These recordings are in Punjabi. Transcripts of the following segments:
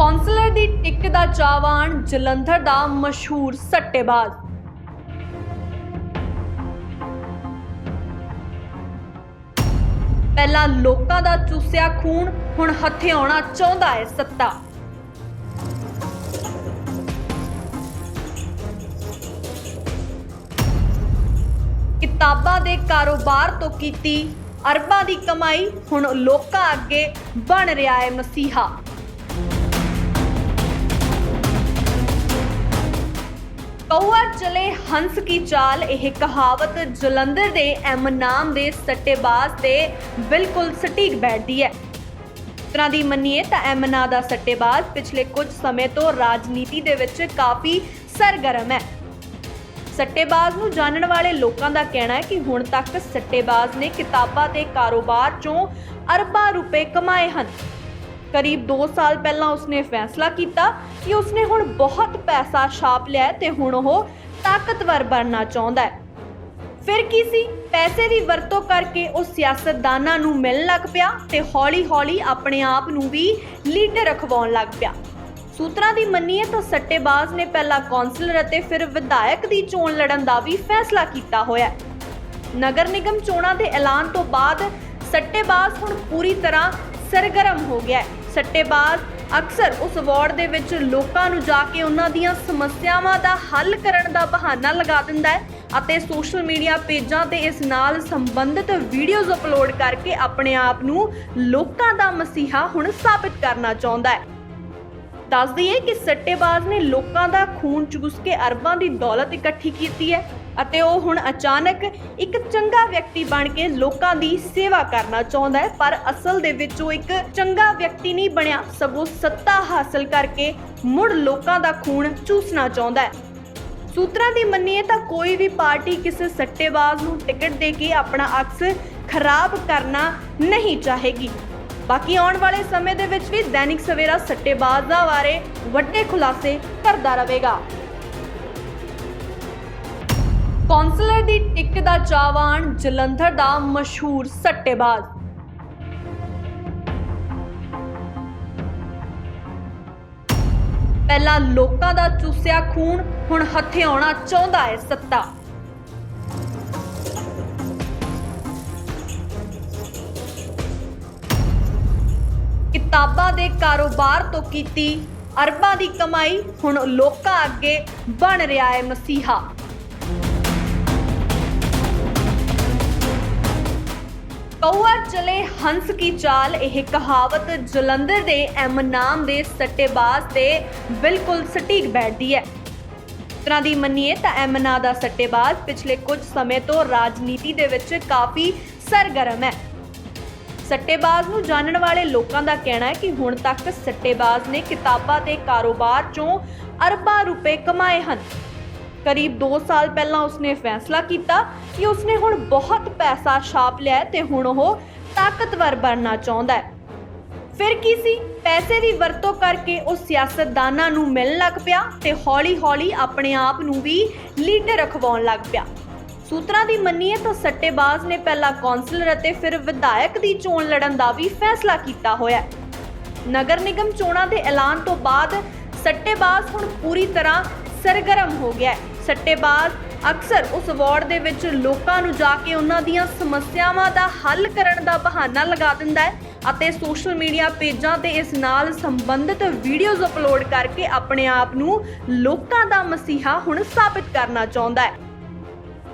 ਕੌਂਸਲਰ ਦੀ ਟਿਕਟ ਦਾ ਚਾਹਵਾਨ ਜਲੰਧਰ ਦਾ ਮਸ਼ਹੂਰ ਸੱਟੇਬਾਜ਼। ਪਹਿਲਾਂ ਲੋਕਾਂ ਦਾ ਚੂਸਿਆ ਖੂਨ, ਹੁਣ ਹਥਿਆਉਣਾ ਚਾਹੁੰਦਾ ਹੈ ਸੱਤਾ। ਕਿਤਾਬਾਂ ਦੇ ਕਾਰੋਬਾਰ ਤੋਂ ਕੀਤੀ ਅਰਬਾਂ ਦੀ ਕਮਾਈ, ਹੁਣ ਲੋਕਾਂ ਅੱਗੇ ਬਣ ਰਿਹਾ ਹੈ ਮਸੀਹਾ। ਕੌਆ ਚਲੇ ਹੰਸ ਕੀ ਚਾਲ, ਇਹ ਕਹਾਵਤ ਜਲੰਧਰ ਦੇ ਐਮ ਨਾਮ ਦੇ ਸੱਟੇਬਾਜ਼ ਤੇ ਬਿਲਕੁਲ ਸਟੀਕ ਬੈਠਦੀ ਹੈ। ਤਰ੍ਹਾਂ ਦੀ ਮੰਨੀਏ ਤਾਂ ਐਮ ਨਾਂ ਦਾ ਸੱਟੇਬਾਜ਼ ਪਿਛਲੇ ਕੁਝ ਸਮੇਂ ਤੋਂ ਰਾਜਨੀਤੀ ਦੇ ਵਿੱਚ ਕਾਫੀ ਸਰਗਰਮ ਹੈ। ਸੱਟੇਬਾਜ਼ ਨੂੰ ਜਾਣਨ ਵਾਲੇ ਲੋਕਾਂ ਦਾ ਕਹਿਣਾ ਹੈ ਕਿ ਹੁਣ ਤੱਕ ਸੱਟੇਬਾਜ਼ ਨੇ ਕਿਤਾਬਾਂ ਤੇ ਕਾਰੋਬਾਰ ਚੋਂ ਅਰਬਾਂ ਰੁਪਏ ਕਮਾਏ ਹਨ। ਕਰੀਬ 2 ਸਾਲ ਪਹਿਲਾਂ ਉਸਨੇ ਫੈਸਲਾ ਕੀਤਾ ਕਿ ਉਸਨੇ ਹੁਣ ਬਹੁਤ ਪੈਸਾ ਛਾਪ ਲਿਆ ਤੇ ਹੁਣ ਉਹ ਤਾਕਤਵਰ ਬਣਨਾ ਚਾਹੁੰਦਾ ਹੈ। ਫਿਰ ਕੀ ਸੀ? ਪੈਸੇ ਦੀ ਵਰਤੋਂ ਕਰਕੇ ਉਹ ਸਿਆਸਤਦਾਨਾਂ ਨੂੰ ਮਿਲਣ ਲੱਗ ਪਿਆ ਤੇ ਹੌਲੀ-ਹੌਲੀ ਆਪਣੇ ਆਪ ਨੂੰ ਵੀ ਲੀਡਰ ਰਖਵਾਉਣ ਲੱਗ ਪਿਆ। ਸੂਤਰਾਂ ਦੀ ਮੰਨੀਏ ਤਾਂ ਸੱਟੇਬਾਜ਼ ਨੇ ਪਹਿਲਾਂ ਕੌਂਸਲਰ ਅਤੇ ਫਿਰ ਵਿਧਾਇਕ ਦੀ ਚੋਣ ਲੜਨ ਦਾ ਵੀ ਫੈਸਲਾ ਕੀਤਾ ਹੋਇਆ ਨਗਰ ਨਿਗਮ ਚੋਣਾਂ ਦੇ ਐਲਾਨ ਤੋਂ ਬਾਅਦ ਸੱਟੇਬਾਜ਼ ਹੁਣ ਪੂਰੀ ਤਰ੍ਹਾਂ ਸਰਗਰਮ ਹੋ ਗਿਆ ਹੈ। ਸੱਟੇਬਾਜ਼ ਅਕਸਰ ਉਸ ਵਾਰਡ ਦੇ ਵਿੱਚ ਲੋਕਾਂ ਨੂੰ ਜਾ ਕੇ ਉਹਨਾਂ ਦੀਆਂ ਸਮੱਸਿਆਵਾਂ ਦਾ ਹੱਲ ਕਰਨ ਦਾ ਬਹਾਨਾ ਲਗਾ ਦਿੰਦਾ ਹੈ ਅਤੇ ਸੋਸ਼ਲ ਮੀਡੀਆ ਪੇਜਾਂ ਤੇ ਇਸ ਨਾਲ ਸੰਬੰਧਿਤ ਵੀਡੀਓਜ਼ ਅਪਲੋਡ ਕਰਕੇ ਆਪਣੇ ਆਪ ਨੂੰ ਲੋਕਾਂ ਦਾ ਮਸੀਹਾ ਹੁਣ ਸਾਬਿਤ ਕਰਨਾ ਚਾਹੁੰਦਾ ਹੈ। ਦੱਸ ਦਈਏ ਕਿ ਸੱਟੇਬਾਜ਼ ਨੇ ਲੋਕਾਂ ਦਾ ਖੂਨ ਚੂਸ ਕੇ ਅਰਬਾਂ ਦੀ ਦੌਲਤ ਇਕੱਠੀ ਕੀਤੀ ਹੈ। ਅਤੇ ਉਹ ਹੁਣ ਅਚਾਨਕ ਇੱਕ ਚੰਗਾ ਵਿਅਕਤੀ ਬਣ ਕੇ ਲੋਕਾਂ ਦੀ ਸੇਵਾ ਕਰਨਾ ਚਾਹੁੰਦਾ ਹੈ, ਪਰ ਅਸਲ ਦੇ ਵਿੱਚ ਉਹ ਇੱਕ ਚੰਗਾ ਵਿਅਕਤੀ ਨਹੀਂ ਬਣਿਆ। ਸਗੋਂ ਸੱਤਾ ਹਾਸਲ ਕਰਕੇ ਮੁੜ ਲੋਕਾਂ ਦਾ ਖੂਨ ਚੂਸਣਾ ਚਾਹੁੰਦਾ ਹੈ। ਸੂਤਰਾਂ ਦੀ ਮੰਨੀਏ ਤਾਂ ਕੋਈ ਵੀ ਪਾਰਟੀ ਕਿਸੇ ਸੱਟੇਬਾਜ਼ ਨੂੰ ਟਿਕਟ ਦੇ ਕੇ ਆਪਣਾ ਅਕਸ ਖਰਾਬ ਕਰਨਾ ਨਹੀਂ ਚਾਹੇਗੀ। ਬਾਕੀ ਆਉਣ ਵਾਲੇ ਸਮੇਂ ਦੇ ਵਿੱਚ ਵੀ ਦੈਨਿਕ ਸਵੇਰਾ ਸੱਟੇਬਾਜ਼ਾਂ ਬਾਰੇ ਵੱਡੇ ਖੁਲਾਸੇ ਕਰਦਾ ਰਹੇਗਾ। ਕੌਂਸਲਰ ਦੀ ਟਿਕਟ ਦਾ ਚਾਹਵਾਨ ਜਲੰਧਰ ਦਾ ਮਸ਼ਹੂਰ ਸੱਟੇਬਾਜ਼। ਪਹਿਲਾਂ ਲੋਕਾਂ ਦਾ ਚੂਸਿਆ ਖੂਨ, ਹੁਣ ਹਥਿਆਉਣਾ ਚਾਹੁੰਦਾ ਹੈ ਸੱਤਾ। ਕਿਤਾਬਾਂ ਦੇ ਕਾਰੋਬਾਰ ਤੋਂ ਕੀਤੀ ਅਰਬਾਂ ਦੀ ਕਮਾਈ, ਹੁਣ ਲੋਕਾਂ ਅੱਗੇ ਬਣ ਰਿਹਾ ਹੈ ਮਸੀਹਾ। ਕੌਆ ਚਲੇ ਹੰਸ ਕੀ ਚਾਲ, ਇਹ ਕਹਾਵਤ ਜਲੰਧਰ ਦੇ ਐਮ ਨਾਮ ਦੇ ਸੱਟੇਬਾਜ਼ ਤੇ ਬਿਲਕੁਲ ਸਟੀਕ ਬੈਠਦੀ ਹੈ। ਤਰ੍ਹਾਂ ਦੀ ਮੰਨੀਏ ਤਾਂ ਐਮਨਾ ਦਾ ਸੱਟੇਬਾਜ਼ ਪਿਛਲੇ ਕੁਝ ਸਮੇਂ ਤੋਂ ਰਾਜਨੀਤੀ ਦੇ ਵਿੱਚ ਕਾਫੀ ਸਰਗਰਮ ਹੈ। ਸੱਟੇਬਾਜ਼ ਨੂੰ ਜਾਣਨ ਵਾਲੇ ਲੋਕਾਂ ਦਾ ਕਹਿਣਾ ਹੈ ਕਿ ਹੁਣ ਤੱਕ ਸੱਟੇਬਾਜ਼ ਨੇ ਕਿਤਾਬਾਂ ਤੇ ਕਾਰੋਬਾਰ ਚੋਂ ਅਰਬਾਂ ਰੁਪਏ ਕਮਾਏ ਹਨ। ਕਰੀਬ 2 ਸਾਲ ਪਹਿਲਾਂ ਉਸਨੇ ਫੈਸਲਾ ਕੀਤਾ ਕਿ ਉਸਨੇ ਹੁਣ ਬਹੁਤ ਪੈਸਾ ਛਾਪ ਲਿਆ ਤੇ ਹੁਣ ਉਹ ਤਾਕਤਵਰ ਬਣਨਾ ਚਾਹੁੰਦਾ ਹੈ। ਫਿਰ ਕੀ ਸੀ? ਪੈਸੇ ਦੀ ਵਰਤੋਂ ਕਰਕੇ ਉਹ ਸਿਆਸਤਦਾਨਾਂ ਨੂੰ ਮਿਲਣ ਲੱਗ ਪਿਆ ਤੇ ਹੌਲੀ-ਹੌਲੀ ਆਪਣੇ ਆਪ ਨੂੰ ਵੀ ਲੀਡਰ ਅਖਵਾਉਣ ਲੱਗ ਪਿਆ। ਸੂਤਰਾਂ ਦੀ ਮੰਨੀਏ ਤਾਂ ਸੱਟੇਬਾਜ਼ ਨੇ ਪਹਿਲਾਂ ਕੌਂਸਲਰ ਅਤੇ ਫਿਰ ਵਿਧਾਇਕ ਦੀ ਚੋਣ ਲੜਨ ਦਾ ਵੀ ਫੈਸਲਾ ਕੀਤਾ ਹੋਇਆ ਨਗਰ ਨਿਗਮ ਚੋਣਾਂ ਦੇ ਐਲਾਨ ਤੋਂ ਬਾਅਦ ਸੱਟੇਬਾਜ਼ ਹੁਣ ਪੂਰੀ ਤਰ੍ਹਾਂ ਸਰਗਰਮ ਹੋ ਗਿਆ ਹੈ। ਸੱਟੇਬਾਜ਼ ਅਕਸਰ ਉਸ ਵਾਰਡ ਦੇ ਵਿੱਚ ਲੋਕਾਂ ਨੂੰ ਜਾ ਕੇ ਉਹਨਾਂ ਦੀਆਂ ਸਮੱਸਿਆਵਾਂ ਦਾ ਹੱਲ ਕਰਨ ਦਾ ਬਹਾਨਾ ਲਗਾ ਦਿੰਦਾ ਹੈ ਅਤੇ ਸੋਸ਼ਲ ਮੀਡੀਆ ਪੇਜਾਂ ਤੇ ਇਸ ਨਾਲ ਸੰਬੰਧਿਤ ਵੀਡੀਓਜ਼ ਅਪਲੋਡ ਕਰਕੇ ਆਪਣੇ ਆਪ ਨੂੰ ਲੋਕਾਂ ਦਾ ਮਸੀਹਾ ਹੁਣ ਸਾਬਿਤ ਕਰਨਾ ਚਾਹੁੰਦਾ ਹੈ।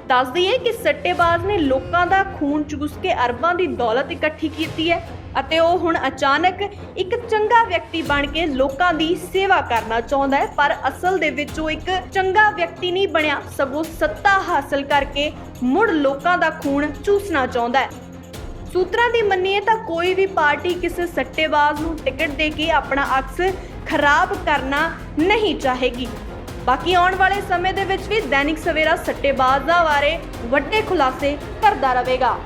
ਦੱਸ ਦਈਏ ਕਿ ਸੱਟੇਬਾਜ਼ ਨੇ ਲੋਕਾਂ ਦਾ ਖੂਨ ਚੂਸ ਕੇ ਅਰਬਾਂ ਦੀ ਦੌਲਤ ਇਕੱਠੀ ਕੀਤੀ ਹੈ। ਅਤੇ ਉਹ ਹੁਣ ਅਚਾਨਕ ਇੱਕ ਚੰਗਾ ਵਿਅਕਤੀ ਬਣ ਕੇ ਲੋਕਾਂ ਦੀ ਸੇਵਾ ਕਰਨਾ ਚਾਹੁੰਦਾ ਹੈ, ਪਰ ਅਸਲ ਦੇ ਵਿੱਚ ਉਹ ਇੱਕ ਚੰਗਾ ਵਿਅਕਤੀ ਨਹੀਂ ਬਣਿਆ। ਸਗੋਂ ਸੱਤਾ ਹਾਸਲ ਕਰਕੇ ਮੁੜ ਲੋਕਾਂ ਦਾ ਖੂਨ ਚੂਸਣਾ ਚਾਹੁੰਦਾ ਹੈ। ਸੂਤਰਾਂ ਦੀ ਮੰਨੀਏ ਤਾਂ ਕੋਈ ਵੀ ਪਾਰਟੀ ਕਿਸੇ ਸੱਟੇਬਾਜ਼ ਨੂੰ ਟਿਕਟ ਦੇ ਕੇ ਆਪਣਾ ਅਕਸ ਖਰਾਬ ਕਰਨਾ ਨਹੀਂ ਚਾਹੇਗੀ। ਬਾਕੀ ਆਉਣ ਵਾਲੇ ਸਮੇਂ ਦੇ ਵਿੱਚ ਵੀ ਦੈਨਿਕ ਸਵੇਰਾ ਸੱਟੇਬਾਜ਼ਾਂ ਬਾਰੇ ਵੱਡੇ ਖੁਲਾਸੇ ਕਰਦਾ ਰਹੇਗਾ।